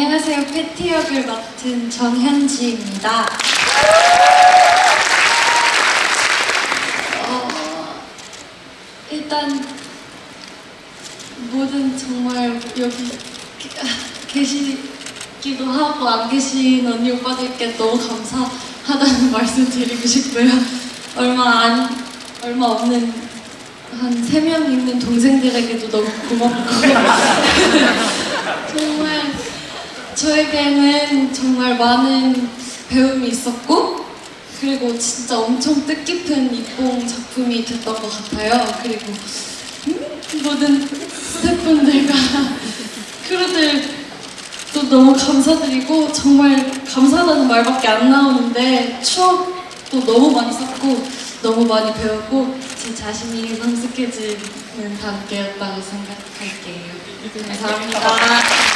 안녕하세요. 패티 역을 맡은 정현지입니다. 어, 일단 모든 정말 여기 게- 계시기도 하고 안 계신 언니 오빠들께 너무 감사하다는 말씀 드리고 싶고요. 얼마 안 얼마 없는 한 세 명 있는 동생들에게도 너무 고맙고 저에게는 정말 많은 배움이 있었고 그리고 진짜 엄청 뜻깊은 입봉 작품이 됐던 것 같아요. 그리고 음, 모든 스태프분들과 크루들도 너무 감사드리고 정말 감사하다는 말밖에 안 나오는데 추억도 너무 많이 쌓고 너무 많이 배웠고 제 자신이 성숙해지는 단계였다고 생각할게요. 감사합니다.